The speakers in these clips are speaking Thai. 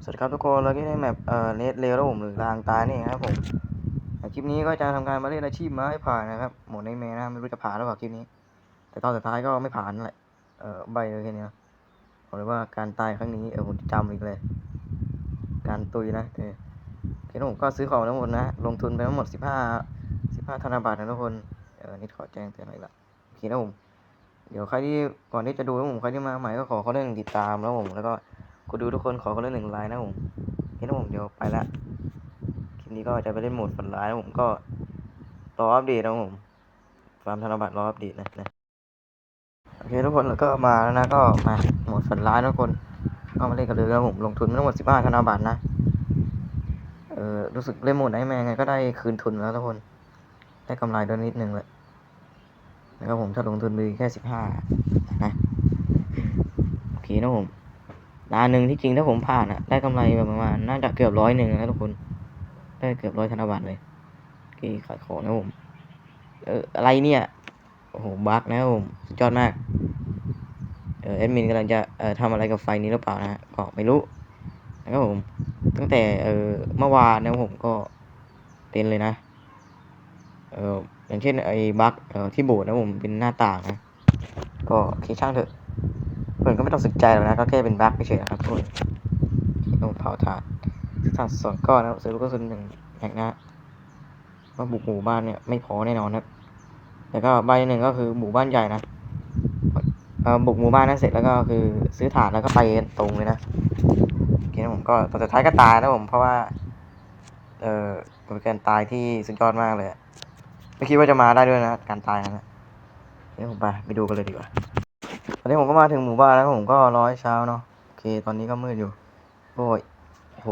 สวัสดีครับทุกคนเราก็ได้แมปเอ่อเลดเร็วแล้วผมหรือรางตายนี่ครับผมคลิปนี้ก็จะทำการมาเล่นอาชีพมาให้ผ่านนะครับหมดในเมนะไม่รู้จะผ่านหรือเปล่าคลิปนี้ แต่ตอนสุดท้ายก็ไม่ผ่านแหละเอ่อใบเลยแค่นี้นะบอกเลยว่าการตายครั้งนี้เออผมจำอีกเลย การตุยนะเออโอเคนะผมก็ซื้อของทั้งหมดนะ ลงทุนไปทั้งหมดสิบห้าสิบห้าธนบัตรนะทุกคนเออนี่ขอแจ้งเตือนหน่อยละโอเคนะผมเดี๋ยวใครที่ก่อนที่จะดูนะผมใครที่มาใหม่ก็ขอเขาเรื่องติดตามแล้วผมแล้วก็ กดดูทุกคนขอเขาเลืองหนึ่งไลน์นะผมเห็นนะผมเดี๋ยวไปละคลิปนี้ก็จะไปเล่นโหมดฝันร้ายนะผมก็รออัปเดตนะผมฟาร์มธนบัตรรออัปเดตนะนะโอเคทุกคนแล้วก็มาแล้วนะก็มาโหมดฝันร้ายนะทุกคนก็มาเล่นกันเลยนะผมลงทุนไปทั้งหมดสิบห้าธนบัตรนะเออรู้สึกเล่นโหมดไหนแม่ไงก็ได้คืนทุนแล้วทุกคนได้กำไรด้วยนิดนึงเลยนะครับผมถ้าลงทุนไปแค่สิบห้านะโอเคนะผม ร้านหนึ่งที่จริงถ้าผมผ่านอะได้กำไรประมาณน่าจะเกือบร้อยหนึ่งนะทุกคน ได้เกือบร้อยธนบัตรเลยโอเคขายของนะผม เอออะไรเนี่ยโอ้โหบั๊กนะผมยอดมาก เออแอดมินกำลังจะเอ่อทำอะไรกับไฟนี้หรือเปล่านะก็ไม่รู้นะครับผม ตั้งแต่เออเมื่อวานนะผมก็เป็นเลยนะ เอออย่างเช่นไอ้บั๊กเอ่อที่โบสนะผมเป็นหน้าต่างนะ ก็โอเคช่างเถอะ เพื่อนก็ไม่ต้องสนใจหรอกนะ ก็แค่เป็นบั๊กเฉยๆนะครับทุกคนต้องเผาถ่านถ่านสองก้อนนะครับซื้อลูกกระสุนหนึ่งแม็กนะว่าบุกหมู่บ้านเนี่ยไม่พอแน่นอนครับแล้วก็ใบหนึ่งก็คือหมู่บ้านใหญ่นะเออบุกหมู่บ้านนั้นเสร็จแล้วก็คือซื้อถ่านแล้วก็ไปตรงเลยนะโอเคนะผมก็ตอนสุดท้ายก็ตายนะผมเพราะว่า เออเป็นการตายที่สุดยอดมากเลยไม่คิดว่าจะมาได้ด้วยนะการตายนะเดี๋ยวผมไปไปดูกันเลยดีกว่า อนนี้ผมก็มาถึงหมู่บ้านแล้วผมก็รอให้เช้าเนาะโอเค ตอนนี้ก็มืดอยู่โอ้ยโห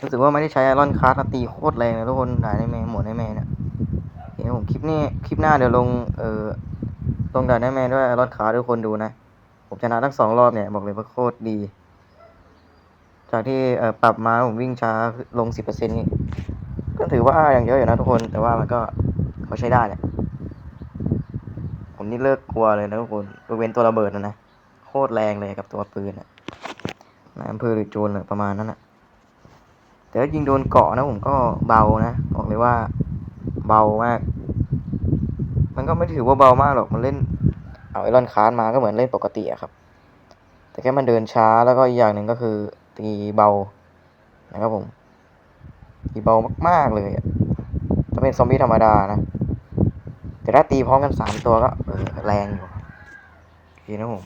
รู้สึกว่าไม่ได้ใช้ไอรอนคาร์ดตีโคตรแรงเลยทุกคนด่าในแมงหมดในแมงเนี่ยโอเคผมคลิปนี้คลิปหน้าเดี๋ยวลงเอ่อลงด่าในแมงด้วยไอรอนคาร์ดทุกคนดูนะ ผมชนะทั้งสองรอบเนี่ยบอกเลยว่าโคตรดี จากที่เอ่อปรับมาผมวิ่งช้าลงสิบเปอร์เซ็นต์นี่ก็ถือว่าอย่างเยอะอยู่นะทุกคนแต่ว่ามันก็เขาใช้ได้แหละ นี่เลิกกลัวเลยนะทุกคนยกเว้นตัวระเบิดนะนะ โคตรแรงเลยกับตัวปืนอะนายอำเภอหรือโจรอะประมาณนั้นอะแต่ถ้ายิงโดนเกาะนะผมก็เบานะบอกเลยว่าเบามาก มันก็ไม่ถือว่าเบามากหรอกมันเล่น เอาไอรอนคาร์ดมาก็เหมือนเล่นปกติอะครับ แต่แค่มันเดินช้าแล้วก็อีกอย่างหนึ่งก็คือตีเบานะครับผมตีเบามากๆเลยอะถ้าเป็นซอมบี้ธรรมดานะ แต่ถ้าตีพร้อมกันสามตัวก็เออแรงอยู่โอเคนะผม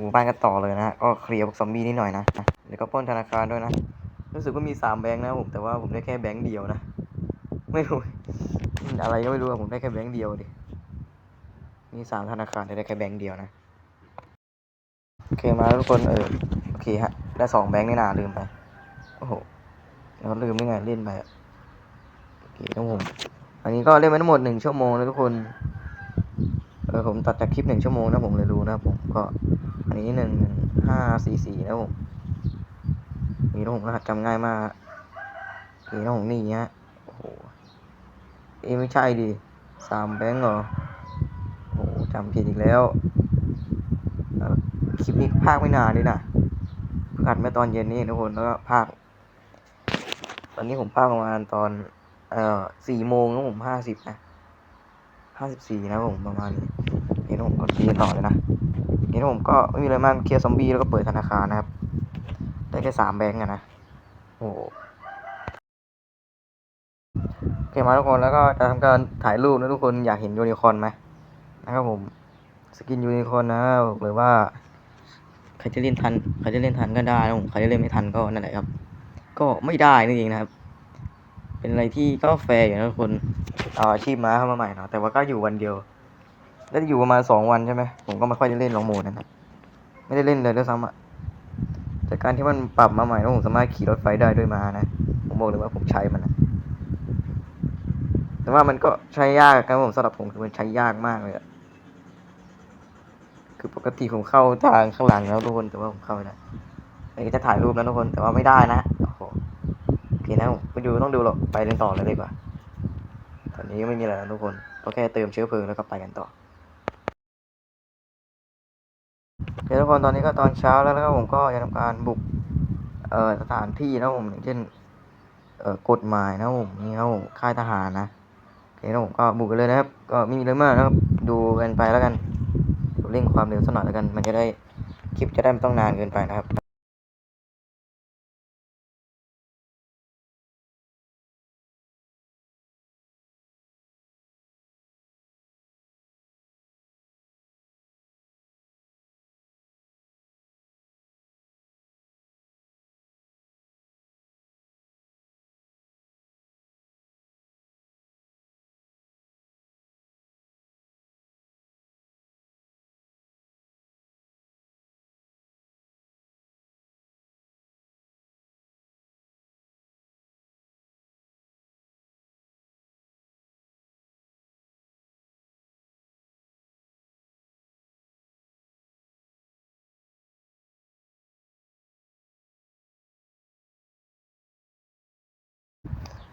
หมู่บ้านกันต่อเลยนะก็เคลียร์พวกซอมบี้นิดหน่อยนะแล้วก็ปล้นธนาคารด้วยนะ รู้สึกว่ามีสามแบงค์นะผมแต่ว่าผมได้แค่แบงค์เดียวนะ ไม่รู้อะไรก็ไม่รู้ผมได้แค่แบงค์เดียวดิมีสามธนาคารแต่ได้แค่แบงค์เดียวนะโอเคมาทุกคนเออโอเคฮะได้สองแบงค์นี่นาลืมไปโอ้โหแล้วลืมได้ไงเล่นไปโอเคทั้งผม อันนี้ก็เล่นไปทั้งหมดหนึ่งชั่วโมงแล้วทุกคนเออผมตัดจากคลิปหนึ่งชั่วโมงนะผมเลยรู้นะผมก็อันนี้หนึ่งห้าสี่สี่นะผมนี่นะผมรหัสจำง่ายมากนี่นะผมนี่ฮะโอ้โหเอ้ไม่ใช่ดิสามแบงค์เหรอโอ้โหจำผิดอีกแล้วคลิปนี้ภาคไม่นานด้วยนะอัดเมื่อตอนเย็นนี่ทุกคนแล้วก็ภาค ตอนนี้ผมภาคประมาณตอน เอ่อสี่โมงแล้วผมห้าสิบนะห้าสิบสี่นะผมประมาณนี้นี่นผมก็เคลียร์ต่อเลยนะนี่นผมก็ไม่มีอะไรมากเคลียร์ซอมบี้แล้วก็เปิดธนาคารนะครับ ได้แค่สามแบงก์อะนะโอ้โหโอเคมาทุกคนแล้วก็จะทำการถ่ายรูปนะทุกคนอยากเห็นยูนิคอร์นไหมนะครับผมสกินยูนิคอร์นนะบอกเลยว่าใครจะเล่นทันใครจะเล่นทันก็ได้นะผมใครจะเล่นไม่ทันก็นั่นแหละครับ ก็ไม่ได้นั่นเองนะครับ เป็นอะไรที่ก็แฟร์อยู่นะทุกคนเอาอาชีพม้าเข้ามาใหม่เนาะแต่ว่าก็อยู่วันเดียว แล้วอยู่ประมาณสองวันใช่ไหมผมก็ไม่ค่อยได้เล่นลองโหมดนะครับไม่ได้เล่นเลยด้วยซ้ำอะแต่การที่มันปรับมาใหม่แล้วผมสามารถขี่รถไฟได้ด้วยม้านะ ผมบอกเลยว่าผมใช้มันนะแต่ว่ามันก็ใช้ยากครับผมสำหรับผมคือมันใช้ยากมากเลยอะคือปกติผมเข้าทางข้างหลังแล้วทุกคนแต่ว่าผมเข้าไม่ได้อันนี้จะถ่ายรูปนะทุกคนแต่ว่าไม่ได้นะ เคนะไปดูต้องดูหรอกไปเล่นต่อเลยดีกว่า ตอนนี้ไม่มีอะไรแล้วทุกคนก็แค่เติมเชื้อเพลิงแล้วก็ไปกันต่อโอเคทุกคนตอนนี้ก็ตอนเช้าแล้วแล้วผมก็จะทำการบุกเอ่อสถานที่นะผมอย่างเช่นเอ่อกฎหมายนะผมนี่ครับผมค่ายทหารนะโอเคนะผมก็บุกกันเลยนะครับก็ไม่มีอะไรมากนะครับดูกันไปแล้วกันเร่งความเร็วสักหน่อยแล้วกัน มันจะได้คลิปจะได้ไม่ต้องนานเกินไปนะครับ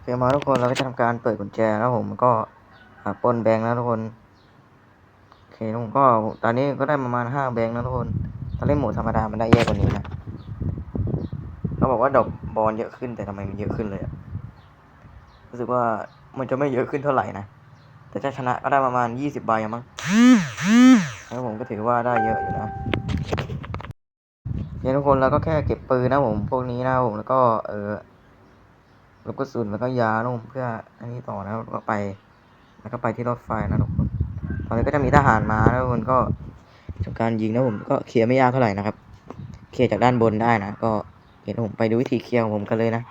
คมาทุกคนเราก็จะทำการเปิดกุญแจนะครับผมก็ปนแบงค์นะทุกคนโอเคผมก็ตอนนี้ก็ได้ประมาณห้าแบงค์นะทุกคนตอนเล่นโหมดธรรมดามันได้เยอะกว่านี้นะเขาบอกว่าดอกบอลเยอะขึ้นแต่ทำไมมันเยอะขึ้นเลยรู้สึกว่ามันจะไม่เยอะขึ้นเท่าไหร่นะแต่ถ้าชนะก็ได้ประมาณยี่สิบใบอะมั้งแล้วผมก็ถือว่าได้เยอะอยู่นะเนี่ยทุกคนเราก็แค่เก็บปืนนะผมพวกนี้นะผมแล้วก็เออ ล้วก็สุนแล้วก็ยาลงเพื่ออันนี้ต่อนะแล้วก็ไป แล้วก็ไปที่รถไฟนะทุกคนตอนนี้ก็จะมีทหารมาแล้วมันก็ทำการยิงนะผมก็เคลียร์ไม่ยากเท่าไหร่นะครับ เคลียร์จากด้านบนได้นะ ก็เดี๋ยวผมไปดูวิธีเคลียร์ของผมกันเลยนะ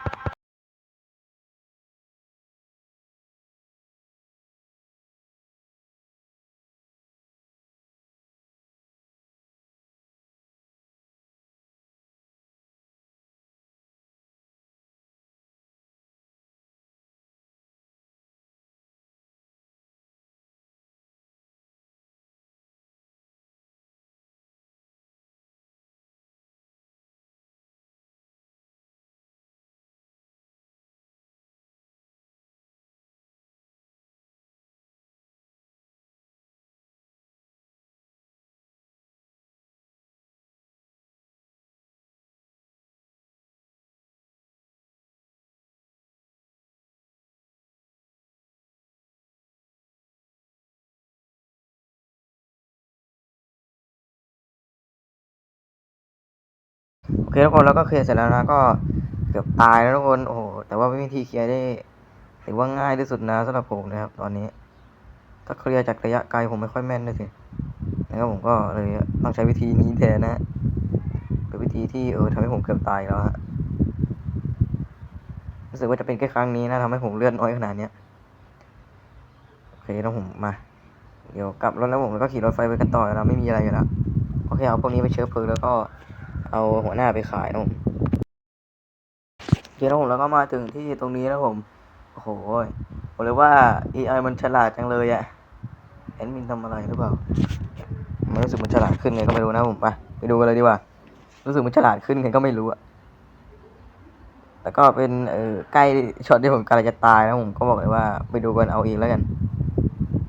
คทุกคนแล้วก็เคลียร์เสร็จแล้วนะก็เกือบตายแล้วทุกคนโอ้โหแต่ว่าวิธีเคลียร์ได้ถือว่าง่ายที่สุดนะสำหรับผมนะครับ ตอนนี้ ถ้าเคลียร์จากระยะไกลผมไม่ค่อยแม่นด้วยสินะครับผมก็เลยต้องใช้วิธีนี้แทนนะฮะเป็นวิธีที่เออทำให้ผมเกือบตายแล้วฮะรู้สึกว่าจะเป็นแค่ครั้งนี้นะทำให้ผมเลือดน้อยขนาดเนี้ยโอเคแล้วผมมา เดี๋ยวกลับรถแล้วผมก็ขี่รถไฟไปกันต่อแล้วไม่มีอะไรอยู่แล้วโอเคเอาพวกนี้ไปเชื้อเพลิงแล้วก็ เอาหัวหน้าไปขายนะผมโอเคนะผมแล้วก็มาถึงที่ตรงนี้นะผม โอ้โหบอกเลยว่า AI มันฉลาดจังเลยอะแอดมินทำอะไรหรือเปล่า มันรู้สึกมันฉลาดขึ้นไงก็ไม่รู้นะผมไปไปดูกันเลยดีกว่า รู้สึกมันฉลาดขึ้นไงก็ไม่รู้อะแต่ก็เป็นเออใกล้ช็อตที่ผมกำลังจะตายนะผมก็บอกเลยว่า ไปดูกันเอาเองแล้วกัน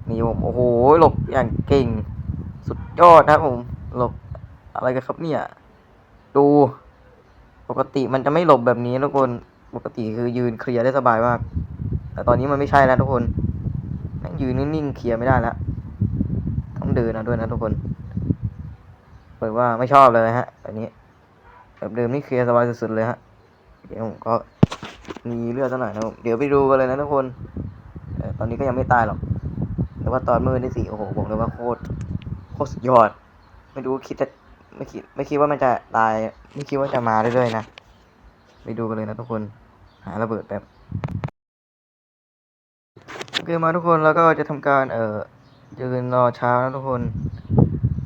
นี่ผมโอ้โหหลบอย่างเก่ง สุดยอดนะผมหลบอะไรกันครับเนี่ยู ปกติมันจะไม่หลบแบบนี้ทุกคน ปกติคือยืนเคลียร์ได้สบายมาก แต่ตอนนี้มันไม่ใช่แล้วทุกคนแม่งยืนนิ่งๆเคลียร์ไม่ได้แล้ว ต้องเดินเอาด้วยนะทุกคนเปิดว่าไม่ชอบเลยฮะแบบนี้แบบเดิมนี่เคลียร์สบายสุดๆเลยฮะ เดี๋ยวผมก็มีเลือดสักหน่อยนะเดี๋ยวไปดูกันเลยนะทุกคนตอนนี้ก็ยังไม่ตายหรอก แต่ว่าตอนมือนี่สิโอ้โหบอกเลยว่าโคตรโคตรสุดยอด ไม่รู้คิดจะ ไม่คิดไม่คิดว่ามันจะตาย ไม่คิดว่าจะมาเรื่อยๆนะ ไปดูกันเลยนะทุกคน หาระเบิดแบบโอเคมาทุกคนแล้วก็จะทำการเอ่อยืนรอเช้านะทุกคน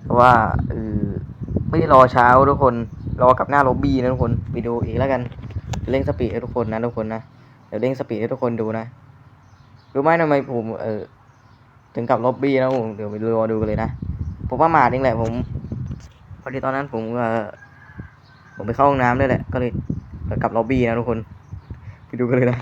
เพราะว่าเออไม่ได้รอเช้าทุกคน รอกับหน้าล็อบบี้นะทุกคนไปดูอีกแล้วกันเร่งสปีดให้ทุกคนนะทุกคนนะเดี๋ยวเร่งสปีดให้ทุกคนดูนะรู้ไหมทำไมผมเออถึงกับล็อบบี้นะผมเดี๋ยวไปรอดูกันเลยนะผมว่ามาดเองแหละผม พอดีตอนนั้นผมเออผมไปเข้าห้องน้ำด้วยแหละ ก็เลยกลับล็อบบี้นะทุกคน ไปดูกันเลยนะ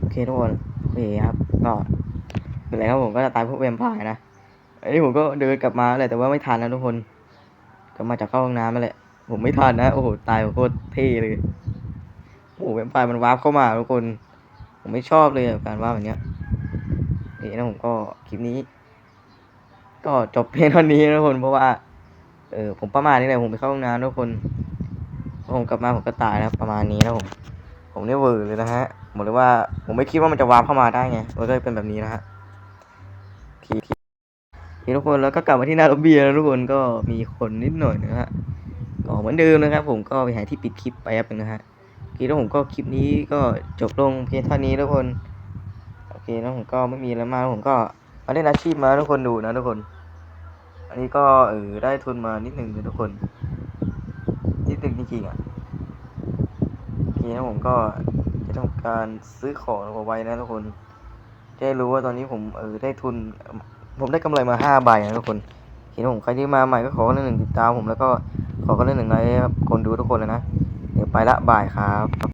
โอเคทุกคนโอเคครับ ก็เป็นไรครับผมก็จะตายพวกแวมไพร์นะอันนี้ผมก็เดินกลับมาแหละแต่ว่าไม่ทันนะทุกคน ก็มาจากเข้าห้องน้ำนั่นแหละ ผมไม่ทันนะ โอ้โห ตายโคตรเท่เลย โอ้โหแวมไพร์มันวาร์ปเข้ามาทุกคน ผมไม่ชอบเลยการวาร์ปแบบเนี้ยนี่นะผมก็คลิปนี้ ก็จบเพียงเท่านี้นะทุกคนเพราะว่า เออผมประมาณนี้แหละผมไปเข้าห้องน้ำทุกคนพอผมกลับมาผมก็ตายนะประมาณนี้นะผมผมเนี่ยเวอร์เลยนะฮะบอกเลยว่าผมไม่คิดว่ามันจะวาร์ปเข้ามาได้ไงมันก็เลยเป็นแบบนี้นะฮะทีทีทุกคนแล้วก็กลับมาที่หน้าล็อบบี้แล้วทุกคนก็มีคนนิดหน่อยนะฮะ ก็เหมือนเดิมนะครับ ผมก็ไปหาที่ปิดคลิปไปแป๊บนึงนะฮะโอเคแล้วผมก็คลิปนี้ก็จบลงเพียงเท่านี้ทุกคนโอเคแล้วผมก็ไม่มีแล้วมากผมก็มาเล่นอาชีพมาทุกคนดูนะทุกคน อันนี้ก็เออได้ทุนมานิดหนึ่งเลยทุกคนนิดหนึ่งจริงๆอะโอเคนะผมก็จะทำการซื้อของเอาไว้นะทุกคนจะได้รู้ว่าตอนนี้ผมเออได้ทุน ผมได้กำไรมาห้าใบนะทุกคนโอเคนผมใครที่มาใหม่ก็ขอหนึ่งติดตามผมแล้วก็ ขอคนละหนึ่งไลค์ครับคนดูทุกคนเลยนะ เดี๋ยวไปละบ่ายครับ